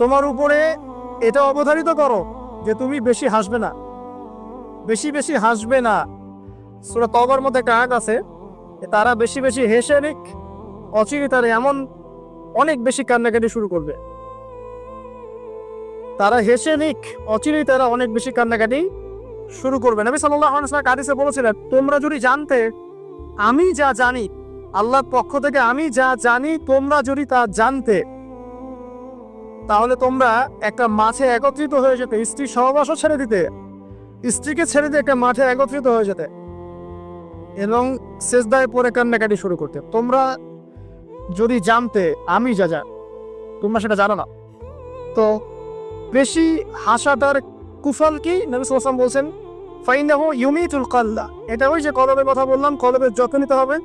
তোমার উপরে এটা অবধারিত করো যে তুমি বেশি হাসবে না। বেশি বেশি হাসবে না। সুরা তবার মধ্যে একটা আয়াত আছে তারা বেশি বেশি হেসে নিক, অচিরে এমন অনেক বেশি কান্নাকাটি শুরু করবে। তারা হেসে নিক, অচিরেই তারা অনেক বেশি কান্নাকাটি শুরু করবে। নবী ওয়াসাল্লাম হাদিসে বলেছিলেন, তোমরা যদি জানতে, আমি যা জানি, আল্লাহর পক্ষ থেকে আমি যা জানি, তোমরা যদি তা জানতে তাহলে তোমরা একটা মাঠে একত্রিত হয়ে যেতে, স্ত্রী সহবাসও ছেড়ে দিতে। স্ত্রীকে ছেড়ে দিয়ে একটা মাঠে একত্রিত হয়ে যেতে। এবং শেষদায় পরে কান্নাকাটি শুরু করতে। তোমরা যদি জানতে, আমি যা যা, তোমরা সেটা জানো না। তো বেশি হাসাটার কুফল কি? নবী সাল্লাম বলছেন, ফাইনাহু ইউমিতুল কাল্লা। এটা ওই যে কলবের কথা বললাম, কলবের যত্ন নিতে হবে।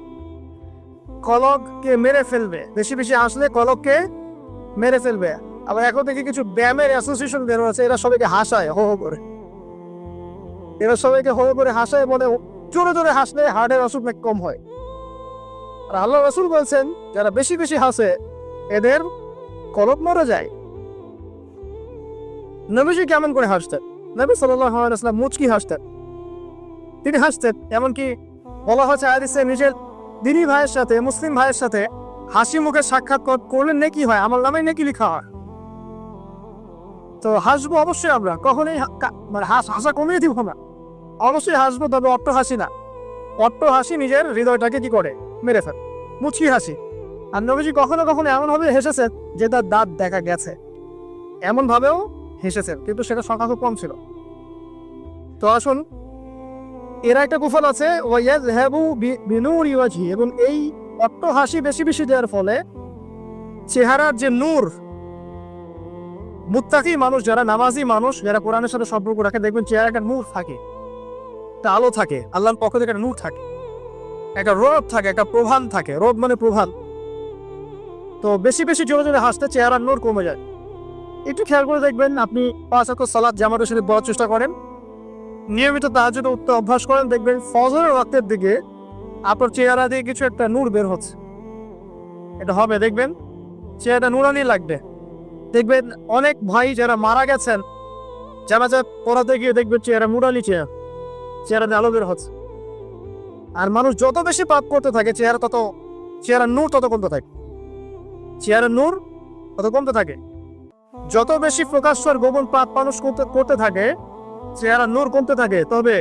কলককে মেরে ফেলবে। বেশি বেশি হাসলে কলককে মেরে ফেলবে। আবার এখন থেকে কিছু ব্যায়ামের অ্যাসোসিয়েশন বের হয়েছে, এরা সবাইকে হাসায়, হো করে। এরা সবাইকে হো করে হাসায় বলে জোরে জোরে হাসলে হার্টের অসুখ নাকি কম হয়। আর আল্লাহ রসুল বলছেন, যারা বেশি বেশি হাসে, এদের কলব মরে যায়। নবীজি কেমন করে হাসতেন, নবী সাল্লাম মুচকি হাসতেন। তিনি হাসতেন, এমনকি বলা হচ্ছে আয়াদিসে নিজের দিনী ভাইয়ের সাথে, মুসলিম ভাইয়ের সাথে হাসি মুখে সাক্ষাৎ কর- করলে নেকি হয়, আমার নামে নেকি লেখা হয়। তো হাসবো অবশ্যই আমরা। কখনোই মানে হাস হাসা কমিয়ে দিব না। অবশ্যই হাসবো, তবে অট্ট হাসি না। অট্ট হাসি নিজের হৃদয়টাকে কি করে? মেরে ফেল। মুচকি হাসি। আর নবীজি কখনো কখনো এমনভাবে হেসেছেন যে তার দাঁত দেখা গেছে। এমন ভাবেও হেসেছেন, কিন্তু সেটা সংখ্যা খুব কম ছিল। তো আসুন, এরা একটা কুফল আছে হ্যাবু এবং এই অট্ট হাসি বেশি বেশি দেওয়ার ফলে চেহারার যে নূর মুত্তাকি মানুষ যারা নামাজি মানুষ, যারা কোরআনের সাথে সম্পর্ক রাখে, দেখবেন চেহারা একটা নূর থাকে। একটা আলো থাকে, আল্লাহর পক্ষ থেকে একটা নূর থাকে। একটা রোদ থাকে, একটা প্রভান থাকে। রোদ মানে প্রভান তো বেশি বেশি জোরে জোরে হাসতে চেহারার নূর কমে যায়। একটু খেয়াল করে দেখবেন, আপনি পাঁচ অক্ষ সালাদ জামাতের সাথে বলার চেষ্টা করেন। নিয়মিত তাহাজুদ উঠতে অভ্যাস করেন, দেখবেন ফজরের ওয়াক্তের দিকে আপনার চেহারা দিয়ে কিছু একটা নূর বের হচ্ছে। এটা হবে, দেখবেন, চেহারাটা নুরানি লাগবে। দেখবেন অনেক ভাই যারা মারা গেছেন জানাজা পড়াতে গিয়ে দেখবেন চেহারা নুরানি চেহারা চেহারাতে আলো বের হচ্ছে। আর মানুষ যত বেশি পাপ করতে থাকে, চেহারা তত চেহারা নূর তত কমতে থাকে। চেহারার নূর তত কমতে থাকে। যত বেশি প্রকাশ্য গোপন পাপ মানুষ করতে করতে থাকে চেহারা নূর কমতে থাকে, তবে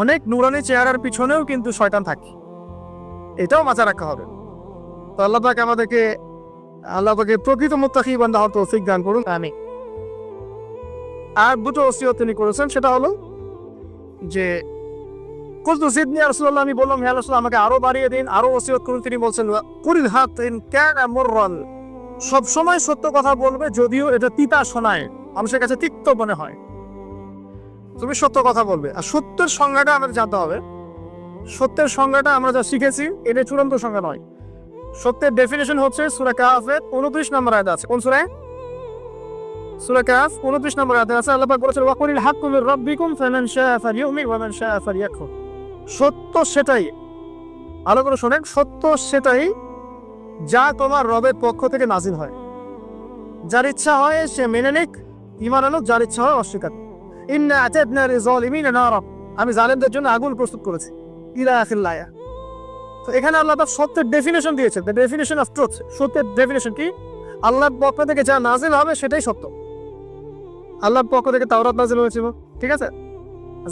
অনেক নুরানি চেহারার পিছনেও কিন্তু শয়তান থাকে। এটাও মাথায় রাখা হবে। তো আল্লাহ আমাদেরকে আল্লাহ পাকে প্রকৃত মুত্তাকি বান্দা হওয়ার তৌফিক দান করুন। আমি আর দুটো ওসিয়ত তিনি করেছেন সেটা হলো যে কুলতু সিদনি রাসূলুল্লাহ আমি বললাম হে রাসূল আমাকে আরও বাড়িয়ে দিন আরও ওসিয়ত করুন। তিনি বলছেন কুরিল হাত ইন কানা মুররান। সব সময় সত্য কথা বলবে যদিও এটা তিতা শোনায় মানুষের কাছে তিক্ত মনে হয়। তুমি সত্য কথা বলবে। আর সত্যের সংজ্ঞাটা আমাদের জানতে হবে। সত্যের সংজ্ঞাটা আমরা যা শিখেছি এটা চূড়ান্ত সংজ্ঞা নয়। সত্যের ডেফিনেশন হচ্ছে সুরা কাফের উনত্রিশ নম্বর আয়াত আছে। কোন সুরায় সুরা কাফ উনত্রিশ নম্বর আয়াত আছে। আল্লাহ বলেছেন রাব্বিকুম সত্য সেটাই করে শোনেন, সত্য সেটাই যা তোমার রবের পক্ষ থেকে নাজিল হয়। যার ইচ্ছা হয় সে মেনে নিক ইমান আনুক, যার ইচ্ছা হয় অস্বীকার ইন্না আতাদনা লিজালিমিনা নারা। আমি জালেমদের জন্য আগুন প্রস্তুত করেছি। ইলা আখিল আয়া তো এখানে আল্লাহ তার সত্যের ডেফিনেশন দিয়েছে দ্য ডেফিনেশন অফ ট্রুথ সত্যের ডেফিনেশন কি? আল্লাহর পক্ষ থেকে যা নাজিল হবে সেটাই সত্য। আল্লাহর পক্ষ থেকে তাওরাত নাজিল হয়েছিল ঠিক আছে?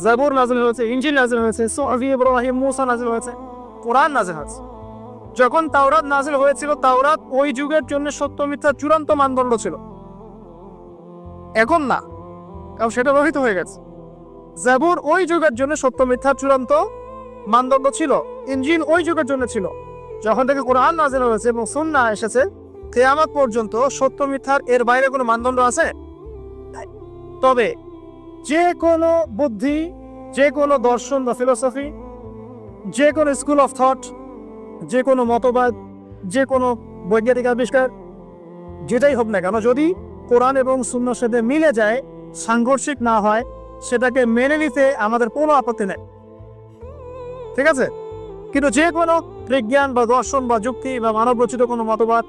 জাবুর নাজিল হয়েছে ইঞ্জিল নাজিল হয়েছে সোহাবি ইব্রাহিম, মুসা নাজিল হয়েছে, কোরআন নাজিল হয়েছে। যখন তাওরাত নাজিল হয়েছিল, তাওরাত ওই যুগের জন্য সত্য, মিথ্যা, চূড়ান্ত মানদণ্ড ছিল। এখন না, কারণ সেটা রহিত হয়ে গেছে। জাবুর ওই যুগের জন্য সত্য মিথ্যার চূড়ান্ত মানদণ্ড ছিল, ইঞ্জিন ওই যুগের জন্য ছিল। যখন থেকে কোরআন নাজিল হয়েছে এবং সুন্না এসেছে, কেয়ামত পর্যন্ত সত্য মিথ্যার এর বাইরে কোনো মানদণ্ড আছে? তবে যে কোনো বুদ্ধি, যে কোনো দর্শন বা ফিলোসফি যে কোনো স্কুল অফ থট যে কোনো মতবাদ, যে কোনো বৈজ্ঞানিক আবিষ্কার, যেটাই হোক না কেন, যদি কোরআন এবং শূন্যর সাথে মিলে যায়, সাংঘর্ষিক না হয়, সেটাকে মেনে নিতে আমাদের কোনো আপত্তি নেই। ঠিক আছে? কিন্তু যে কোনো বিজ্ঞান বা দর্শন বা যুক্তি বা মানব রচিত কোনো মতবাদ,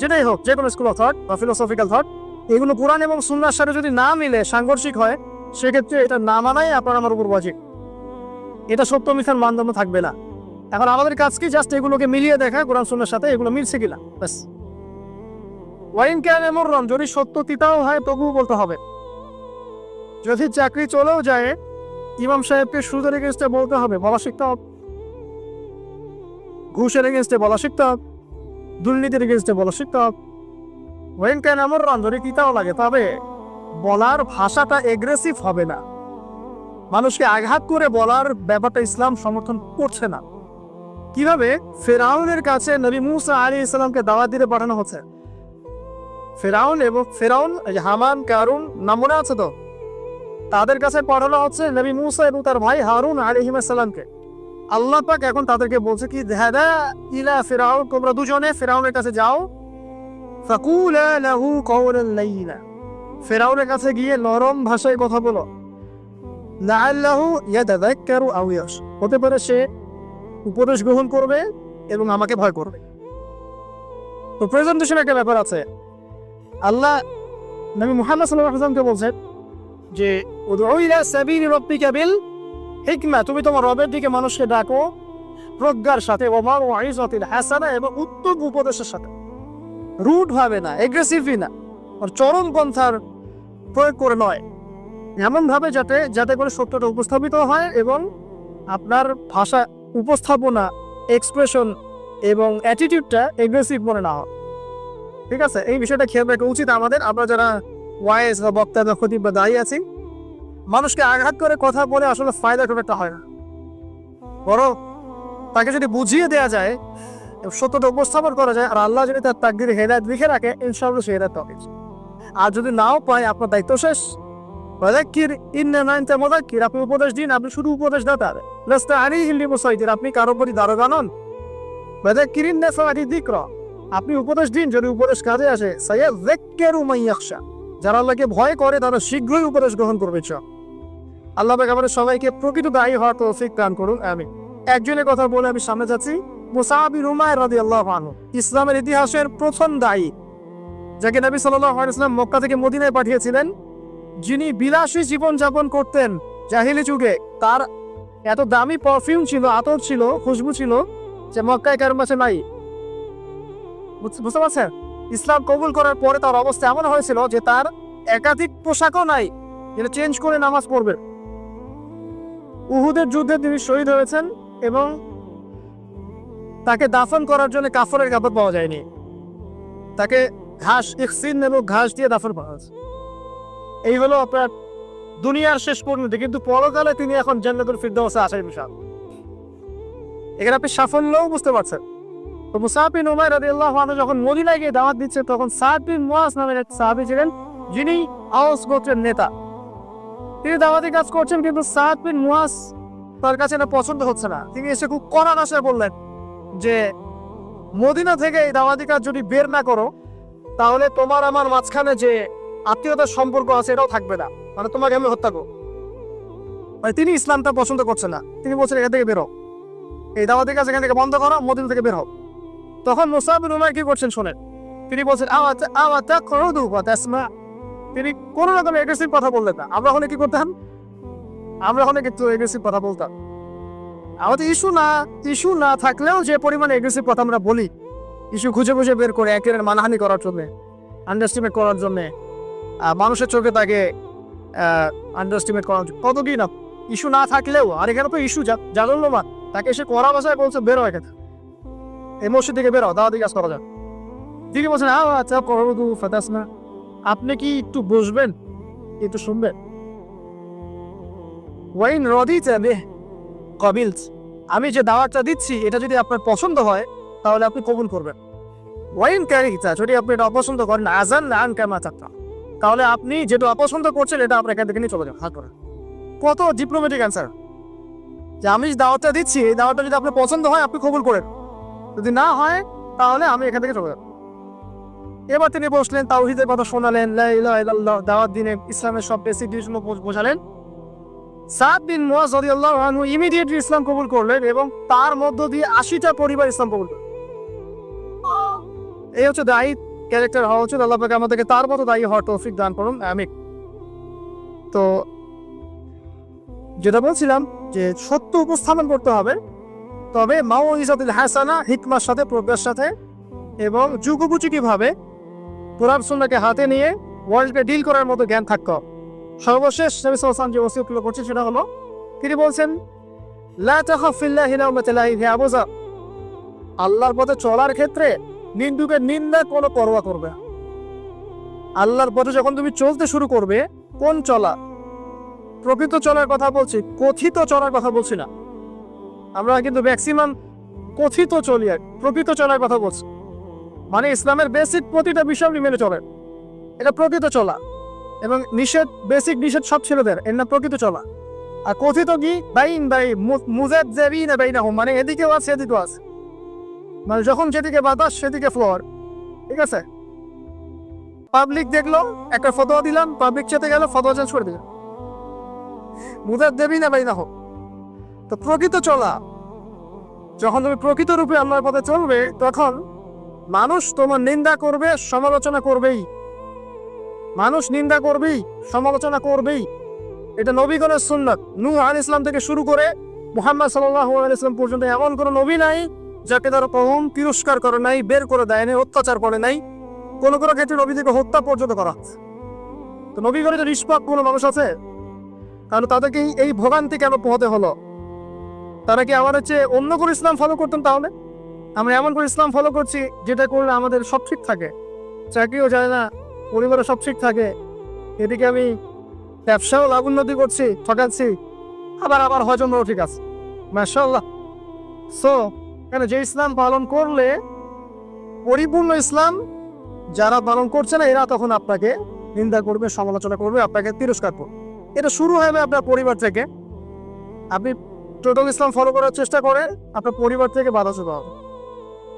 যেটাই হোক, যে কোনো স্কুল অফ থট বা ফিলোসফিক্যাল থট এগুলো কোরআন এবং সুন্নার সাথে যদি না মিলে, সাংঘর্ষিক হয়, সেক্ষেত্রে এটা না মানাই আপনার আমার উপর বাজে এটা সত্য মিথার মানদণ্ড থাকবে না। এখন আমাদের কাজ কি? জাস্ট এগুলোকে মিলিয়ে দেখা, কোরআন সুন্নার সাথে এগুলো মিলছে কিনা? ব্যাস। ওয়াইন ক্যান এমন যদি সত্য তিতাও হয়, তবুও বলতে হবে। যদি চাকরি চলেও যায় ইমাম সাহেবকে সুদের এগেনস্টে বলতে হবে, বলা শিখতে হবে ঘুষের এগেনস্টে বলা শিখতে হবে দুর্নীতির এগেনস্টে বলা শিখতে হবে ওয়েন যদি তিতাও লাগে? তবে বলার ভাষাটা এগ্রেসিভ হবে না। মানুষকে আঘাত করে বলার ব্যাপারটা ইসলাম সমর্থন করছে না। কীভাবে? ফেরাউনের কাছে নবী মুসা আলী ইসলামকে দাওয়াত দিতে পাঠানো হচ্ছে। ফেরাউন এবং ফেরাউন হামান, কারুন, নামনা আছে তো? তাদের কাছে পাঠানো হচ্ছে নবী মুসা এবং তার ভাই হারুন আলিহিম সালামকে আল্লাহ পাক এখন তাদেরকে বলছে কি দাদা ইলা ফেরাউন তোমরা দুজনে ফেরাউনের কাছে যাও। লাহু ফেরাউনের কাছে গিয়ে নরম ভাষায় কথা বলো। হতে পারে সে উপদেশ গ্রহণ করবে এবং আমাকে ভয় করবে। তো প্রেজেন্টেশন একটা ব্যাপার আছে। আল্লাহ নবী মুহাম্মদ সাল্লাল্লাহু আলাইহি ওয়াসাল্লামকে বলছেন যে হিকমা তুমি তোমার রবের দিকে মানুষকে ডাকো প্রজ্ঞার সাথে ওমার ওয়াইজাতিল হাসানা এবং উত্তম উপদেশের সাথে। রুট ভাবে না এগ্রেসিভই না চরম পন্থার প্রয়োগ করে নয়। এমন ভাবে যাতে যাতে করে সত্যটা উপস্থাপিত হয় এবং আপনার ভাষা উপস্থাপনা এক্সপ্রেশন এবং অ্যাটিটিউডটা এগ্রেসিভ মনে না হয়। ঠিক আছে? এই বিষয়টা খেয়াল রাখা উচিত আমাদের। আমরা যারা ওয়াইস বা বক্তা বা দায়ী মানুষকে আঘাত করে কথা বলে আসলে ফায়দা খুব একটা হয় না। বড় তাকে যদি বুঝিয়ে দেওয়া যায়, সত্যটা উপস্থাপন করা যায়, আর আল্লাহ যদি তার তাকদির হেদায়ত লিখে রাখে, ইনশাআল্লাহ সে হেদায়ত আর যদি নাও পায়, আপনার দায়িত্ব শেষ। ওয়াদাক্কির ইন্না মুযাক্কির, আপনি উপদেশ দিন, আপনি শুধু উপদেশ দাতা লাস্তা আলাইহিম বিমুসাইতির আপনি কারও প্রতি দারোগা নন। ওয়াদাক্কির ইন্না ফাআতি যিকরা, আপনি উপদেশ দিন, যদি উপদেশ কাজে আসে সায়াযাক্কারু মান ইয়াখশা। যারা আল্লাহকে ভয় করে, তারা শীঘ্রই উপদেশ গ্রহণ করবে চ আল্লাহ আমাদের সবাইকে প্রকৃত দায়ী হওয়ার তৌফিক দান করুন আমি একজনের কথা বলে আমি সামনে যাচ্ছি মুসাহাবি রুমায় রাদিয়াল্লাহু আনহু, ইসলামের ইতিহাসের প্রথম দায়ী, যাকে নবী ওয়াসাল্লাম মক্কা থেকে মদিনায় পাঠিয়েছিলেন। যিনি বিলাসী জীবন যাপন করতেন জাহিলি যুগে, তার এত দামি পারফিউম ছিল, আতর ছিল, খুশবু ছিল যে মক্কায় কারণ কাছে নাই। বুঝ- বুঝতে পারছেন? ইসলাম কবুল করার পরে তার অবস্থা এমন হয়েছিল যে তার একাধিক পোশাকও নাই। যেটা চেঞ্জ করে নামাজ পড়বে। উহুদের যুদ্ধে তিনি শহীদ হয়েছেন এবং তাকে দাফন করার জন্য কাফরের কাপড় পাওয়া যায়নি। তাকে ঘাস ইকসিন এবং ঘাস দিয়ে দাফন পাওয়া হয়েছে। এই হলো আপনার দুনিয়ার শেষ পরিণতি। কিন্তু পরকালে তিনি এখন জান্নাতুল ফিরদাউসে আসার বিশাল এখানে আপনি সাফল্যও বুঝতে পারছেন। তো মুসাফ বিন উমার রাদিয়াল্লাহু আনহু যখন মদিনায় গিয়ে দাওয়াত দিচ্ছে, তখন সাদ বিন মুয়াজ নামের এক সাহাবী ছিলেন, যিনি আওস গোত্রের নেতা। তিনি দাওয়াতি কাজ করছেন, কিন্তু সাদ বিন মুয়াজ তার কাছে না পছন্দ হচ্ছে না। তিনি এসে খুব কড়া ভাষায় বললেন যে, মদিনা থেকে এই দাওয়াতি কাজ যদি বের না করো, তাহলে তোমার আমার মাঝখানে যে আত্মীয়তার সম্পর্ক আছে, এটাও থাকবে না। মানে তোমাকে আমি হত্যা করব। মানে তিনি ইসলামটা পছন্দ করছে না। তিনি বলছেন, এখান থেকে বেরো এই দাওয়াতি কাজ এখান থেকে বন্ধ করো, মদিনা থেকে বের হও। তখন মুসাবিন উমার কি করছেন শোনেন। তিনি বলছেন তিনি কোন রকম এগ্রেসিভ কথা বললেন না। আমরা ওখানে কি করতাম? আমরা ওখানে কিন্তু এগ্রেসিভ কথা বলতাম। আমাদের ইস্যু না ইস্যু না থাকলেও যে পরিমাণে এগ্রেসিভ কথা আমরা বলি ইস্যু খুঁজে খুঁজে বের করে একের মানহানি করার জন্য আন্ডারস্টিমেট করার জন্য মানুষের চোখে তাকে আন্ডারস্টিমেট করার জন্য কত কি না ইস্যু না থাকলেও, আর এখানে তো ইস্যু জানল মা তাকে এসে কড়া ভাষায় বলছে, বেরো এখানে এই মসজিদ থেকে বেরো দাওয়াতি কাজ করা যাক। তিনি বলছেন আচ্ছা করদু ফাতাসমা আপনি কি একটু বসবেন? একটু শুনবেন? ওয়াইন রদি চাবে কবিল আমি যে দাওয়াতটা দিচ্ছি, এটা যদি আপনার পছন্দ হয়, তাহলে আপনি কবুল করবেন। ওয়াইন ক্যারিকটা যদি আপনি এটা অপছন্দ করেন, আজান না আন কামা চাকরা তাহলে আপনি যেটা অপছন্দ করছেন, এটা আপনার এখান থেকে নিয়ে চলে যান। হাত করে কত ডিপ্লোমেটিক অ্যান্সার যে আমি দাওয়াতটা দিচ্ছি, এই দাওয়াতটা যদি আপনার পছন্দ হয়, আপনি কবুল করেন। যদি না হয়, তাহলে আমি এখান থেকে চলে যাব। এবার তিনি বসলেন, তাওহিদের কথা শোনালেন দাওয়াত দিনে ইসলামের সব বেসিক জিনিসগুলো বোঝালেন। সাদ বিন মুয়াজ রাদিয়াল্লাহু আনহু ইমিডিয়েটলি ইসলাম কবুল করলেন এবং তার মধ্য দিয়ে আশিটা পরিবার ইসলাম কবুল করলেন। এই হচ্ছে দায়ী ক্যারেক্টার হওয়া উচিত। আল্লাহ পাকে আমাদেরকে তার মতো দায়ী হওয়ার তৌফিক দান করুন। আমি তো যেটা বলছিলাম যে সত্য উপস্থাপন করতে হবে তবে মাও ইজাতুল হাসানা হিকমার সাথে, প্রজ্ঞার সাথে এবং যুগোপযোগীভাবে কোরআন সুন্নাকে হাতে নিয়ে ওয়ার্ল্ডকে ডিল করার মতো জ্ঞান হবে। সর্বশেষ নবী আলাইহি যে ওসিয়তগুলো করছেন সেটা হলো, তিনি বলছেন আল্লাহর পথে চলার ক্ষেত্রে নিন্দুকের নিন্দা কোনো পরোয়া করবে। আল্লাহর পথে যখন তুমি চলতে শুরু করবে, কোন চলা প্রকৃত চলার কথা বলছি, কথিত চলার কথা বলছি না আমরা কিন্তু ম্যাক্সিমাম কথিত চলি আর, প্রকৃত চলার কথা বলছি। মানে ইসলামের বেসিক প্রতিটা বিষয় আপনি মেনে চলেন। এটা প্রকৃত চলা এবং নিষেধ বেসিক নিষেধ সব ছেড়ে দেন, এর না প্রকৃত চলা। আর কথিত কি? বাইন, বাই মুজাদ জেবি না বাইনা মানে এদিকেও আছে এদিকেও আছে। মানে যখন যেদিকে বাতাস, সেদিকে ফ্লোর ঠিক আছে? পাবলিক দেখল, একটা ফতোয়া দিলাম পাবলিক চেতে গেল, ফতোয়া চেঞ্জ করে দিলাম মুজাদ দেবী না বাইনা হোক তো প্রকৃত চলা। যখন তুমি প্রকৃত রূপে আল্লাহর পথে চলবে, তখন মানুষ তোমার নিন্দা করবে, সমালোচনা করবেই। মানুষ নিন্দা করবেই, সমালোচনা করবেই। এটা নবীগণের সুন্নত। নূহ আল ইসলাম থেকে শুরু করে মোহাম্মদ সাল্লাহ ইসলাম পর্যন্ত এমন কোনো নবী নাই, যাকে তারা কম তিরস্কার করে নাই, বের করে দেয় নাই, অত্যাচার করে নাই, কোনো কোনো ক্ষেত্রে নবীদেরকে হত্যা পর্যন্ত করা হচ্ছে। তো নবীগণের যে নিষ্পাপ কোনো মানুষ আছে? তাহলে তাদেরকে এই ভোগান্তি কেন পোহাতে হলো? তারা কি আমার হচ্ছে অন্য কোনো ইসলাম ফলো করতেন তাহলে? আমরা এমন করে ইসলাম ফলো করছি যেটা করলে আমাদের সব ঠিক থাকে। চাকরিও যায় না পরিবারে সব ঠিক থাকে। এদিকে আমি ব্যবসাও লাভ উন্নতি করছি, ঠকাচ্ছি। আবার আবার হজমও ঠিক আছে। মাশাল্লাহ সো কেন যে ইসলাম পালন করলে, পরিপূর্ণ ইসলাম যারা পালন করছে না, এরা তখন আপনাকে নিন্দা করবে, সমালোচনা করবে, আপনাকে তিরস্কার করবে। এটা শুরু হবে আপনার পরিবার থেকে। আপনি টোটাল ইসলাম ফলো করার চেষ্টা করে, আপনার পরিবার থেকে বাধা চলে হবে।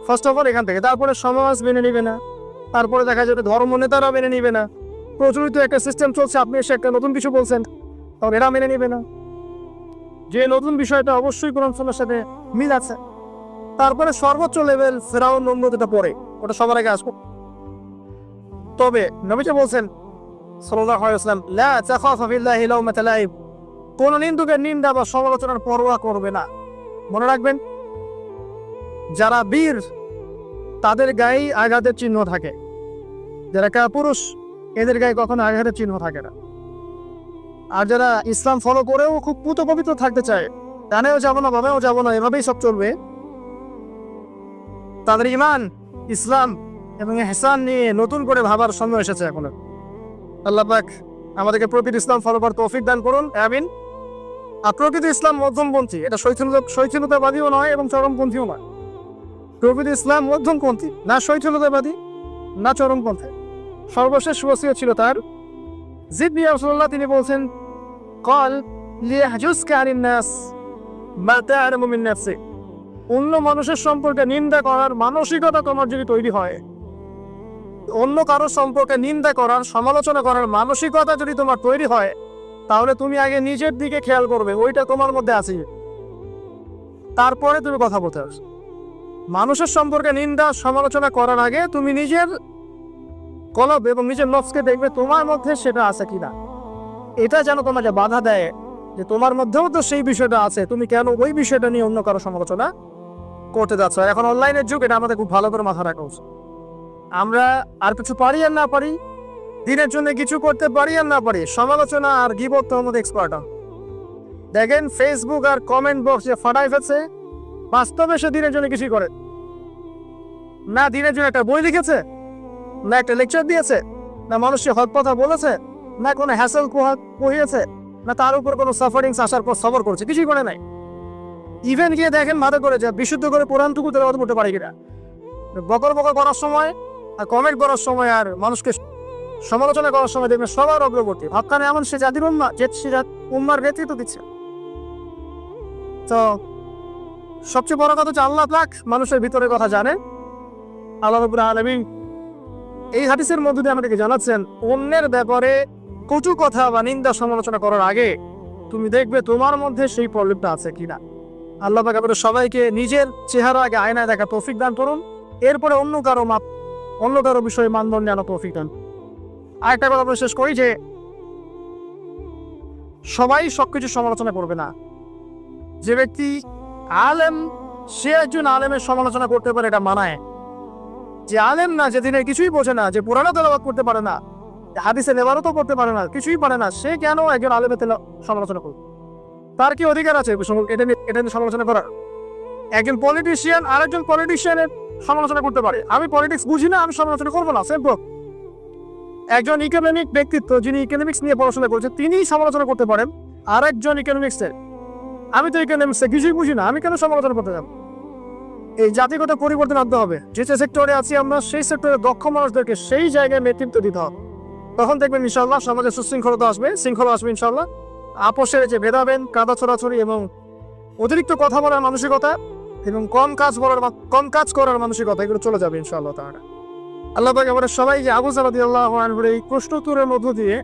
ফার্স্ট অফ অল এখান থেকে। তারপরে সমাজ মেনে নিবে না। তারপরে দেখা যাবে ধর্ম নেতারা মেনে নিবে না। প্রচলিত একটা সিস্টেম চলছে, আপনি এসে একটা নতুন কিছু বলছেন তখন এরা মেনে নিবে না। যে নতুন বিষয়টা অবশ্যই কোরআন সুন্নাহর সাথে মিল আছে। তারপরে সর্বোচ্চ লেভেল ফেরাউন নম্বর যেটা পড়ে। ওটা সবার আগে আসব। তবে নবীজি বলছেন আলাইহি ওয়াসাল্লাম, লা তাখাফা ফিল্লাহি লাউমাতা লাইম কোন নিন্দুকের নিন্দা বা সমালোচনার পরোয়া করবে না। মনে রাখবেন, যারা বীর, তাদের গায়ে আঘাতের চিহ্ন থাকে। যারা কা পুরুষ এদের গায়ে কখনো আঘাতের চিহ্ন থাকে না। আর যারা ইসলাম ফলো করেও খুব পুত পবিত্র থাকতে চায়, ডানেও যাব না, বামেও যাব না, এভাবেই সব চলবে। তাদের ইমান, ইসলাম এবং হেসান নিয়ে নতুন করে ভাবার সময় এসেছে এখন। আল্লাহ পাক আমাদেরকে প্রকৃত ইসলাম ফলো করার তৌফিক দান করুন, আমিন। প্রকৃত ইসলাম মধ্যমপন্থী। এটা শৈথিলতা শৈথিলতাবাদীও নয় এবং চরমপন্থীও নয়। প্রকৃত ইসলাম মধ্যমপন্থী, না শৈথিলতাবাদী, না চরমপন্থী। সর্বশেষ ওসিয়ত ছিল তার। জিদ বিয়া তিনি বলছেন, কল অন্য মানুষের সম্পর্কে নিন্দা করার মানসিকতা তোমার যদি তৈরি হয়, অন্য কারোর সম্পর্কে নিন্দা করার, সমালোচনা করার মানসিকতা যদি তোমার তৈরি হয় তাহলে তুমি আগে নিজের দিকে খেয়াল করবে, ওইটা তোমার মধ্যে আছে। তারপরে তুমি কথা বলতে আসো মানুষের সম্পর্কে নিন্দা, সমালোচনা করার আগে তুমি নিজের কলব এবং নিজের নফসকে দেখবে তোমার মধ্যে সেটা আছে কিনা। এটা যেন তোমাকে বাধা দেয় যে তোমার মধ্যেও তো সেই বিষয়টা আছে, তুমি কেন ওই বিষয়টা নিয়ে অন্য কারও সমালোচনা করতে যাচ্ছ? এখন অনলাইনের যুগ, এটা আমাদের খুব ভালো করে মাথা রাখা উচিত। আমরা আর কিছু পারি আর না পারি দিনের জন্য কিছু করতে পারি আর না পারি, সমালোচনা আর গিবত আমাদের এক্সপার্ট দেখেন ফেসবুক আর কমেন্ট বক্স ফাটাই ফেলছে, বাস্তবে সে দিনের জন্য কিছুই করে। না দিনের জন্য একটা বই লিখেছে, না একটা লেকচার দিয়েছে, না মানুষকে হক কথা বলেছে, না কোনো হ্যাসেল কহিয়েছে না তার উপর কোনো সাফারিংস আসার পর সফর করছে, কিছুই করে নাই। ইভেন গিয়ে দেখেন মাথা করে যে বিশুদ্ধ করে কোরআনটুকু তেল করতে পারি কিনা। বকর বকর করার সময় আর কমেন্ট করার সময় আর মানুষকে সমালোচনা করার সময় দেখবেন সবার অগ্রবর্তী ভাবখানে এমন সে জাতির উম্মা, যে সে উম্মার নেতৃত্ব দিচ্ছে। তো, সবচেয়ে বড় কথা হচ্ছে আল্লাহ পাক মানুষের ভিতরে কথা জানে। আল্লাহ রবুল আলমিন এই হাদিসের মধ্যে দিয়ে আমাদেরকে জানাচ্ছেন, অন্যের ব্যাপারে কটু কথা বা নিন্দা সমালোচনা করার আগে তুমি দেখবে তোমার মধ্যে সেই প্রবলেমটা আছে কিনা। আল্লাহ পাক আমাদের সবাইকে নিজের চেহারা আগে আয়নায় দেখা তৌফিক দান করুন। এরপরে অন্য কারও মাপ অন্য কারও বিষয়ে মানদণ্ড আনা তৌফিক দান আরেকটা কথা বলে শেষ করি যে সবাই সবকিছু সমালোচনা করবে না। যে ব্যক্তি আলেম, সে একজন আলেমের সমালোচনা করতে পারে, এটা মানায়। যে আলেম না, যে দিনে কিছুই বোঝে না, যে পুরানো তেলাবাদ করতে পারে না হাদিসে নেবারও তো করতে পারে না, কিছুই পারে না, সে কেন একজন আলেমের তেলা সমালোচনা করবে? তার কি অধিকার আছে? এটা নিয়ে এটা নিয়ে সমালোচনা করার। একজন পলিটিশিয়ান আরেকজন পলিটিশিয়ানের সমালোচনা করতে পারে। আমি পলিটিক্স বুঝি না, আমি সমালোচনা করব না সিম্পল একজন ইকোনমিক ব্যক্তিত্ব যিনি ইকোনমিক্স নিয়ে পড়াশোনা করছেন তিনি সমালোচনা করতে পারেন। আর একজন ইকোনমিক্সের আমি তো ইকোনমিক্সে কিছুই বুঝি না, আমি কেন সমালোচনা করতে যাব? এই জাতিগত পরিবর্তন আনতে হবে। যে যে সেক্টরে আছি আমরা, সেই সেক্টরে দক্ষ মানুষদেরকে সেই জায়গায় নেতৃত্ব দিতে হবে। তখন দেখবেন ইনশাল্লাহ সমাজে সুশৃঙ্খলতা আসবে, শৃঙ্খলা আসবে ইনশাল্লাহ আপোষের যে ভেদাভেদ, কাদা ছড়াছড়ি এবং অতিরিক্ত কথা বলার মানসিকতা এবং কম কাজ বলার কম কাজ করার মানসিকতা, এগুলো চলে যাবে ইনশাআল্লাহ তাআলা। আল্লাহ পাক আমাদের সবাই যে আবু সালাদি আল্লাহ এই প্রশ্নোত্তরের মধ্য দিয়ে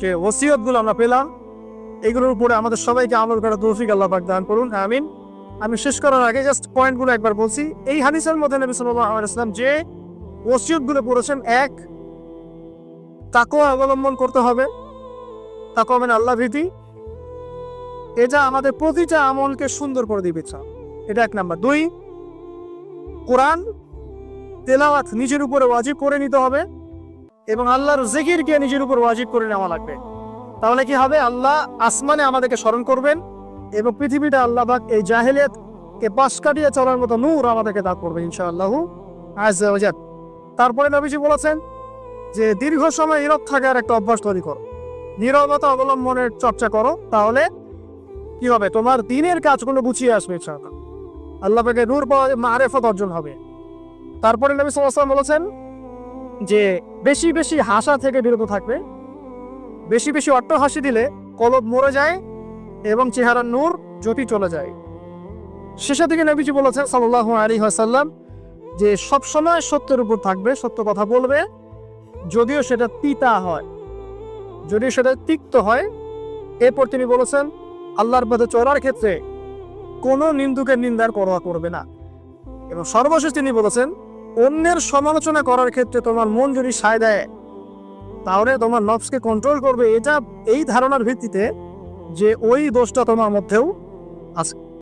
যে ওসিয়তগুলো আমরা পেলাম, এগুলোর উপরে আমাদের সবাইকে আমল করার তৌফিক আল্লাহ পাক দান করুন, আমিন। আমি শেষ করার আগে জাস্ট পয়েন্টগুলো একবার বলছি। এই হাদিসের মধ্যে নবী সাল্লাল্লাহু আলাইহি ওয়াসাল্লাম যে ওসিয়তগুলো পড়েছেন, এক, তাকওয়া অবলম্বন করতে হবে, তাকওয়া মানে আল্লাহ ভীতি। এটা আমাদের প্রতিটা আমলকে সুন্দর করে দিবে এটা এক নাম্বার। দুই, কোরআন তেলাওয়াত নিজের উপরে ওয়াজিব করে নিতে হবে এবং আল্লাহর জিকিরকে নিজের উপর ওয়াজিব করে নেওয়া লাগবে। তাহলে কি হবে? আল্লাহ আসমানে আমাদেরকে স্মরণ করবেন এবং পৃথিবীটা আল্লাহ পাক এই জাহেলিয়াত কে পাশ কাটিয়ে চলার মতো নূর আমাদেরকে দান করবে ইনশাআল্লাহ জাল। তারপরে নবীজি বলেছেন যে, দীর্ঘ সময় নীরব থাকার একটা অভ্যাস তৈরি করো। নীরবতা অবলম্বনের চর্চা করো, তাহলে কি হবে? তোমার দিনের কাজগুলো গুছিয়ে আসবে ইনশাআল্লাহ। আল্লাহ পাকে নূর পাওয়া, মারেফত অর্জন হবে। তারপরে নবী ওয়াসাল্লাম বলেছেন যে বেশি বেশি হাসা থেকে বিরত থাকবে। বেশি বেশি হাসি দিলে কলব মরে যায় এবং চেহারার নূর জ্যোতি চলে যায়। শেষের দিকে নবীজি বলেছেন সাল্লাল্লাহু আলাইহি ওয়াসাল্লাম যে সব সময় সত্যের উপর থাকবে, সত্য কথা বলবে, যদিও সেটা তিতা হয়। যদিও সেটা তিক্ত হয়, এরপর তিনি বলেছেন, আল্লাহর পথে চলার ক্ষেত্রে কোনো নিন্দুকের নিন্দার পরোয়া করবে না। এবং সর্বশেষ তিনি বলেছেন অন্যের সমালোচনা করার ক্ষেত্রে তোমার মন যদি সায় দেয়, তাহলে তোমার নফসকে কন্ট্রোল করবে। এটা এই ধারণার ভিত্তিতে যে ওই দোষটা তোমার মধ্যেও আছে।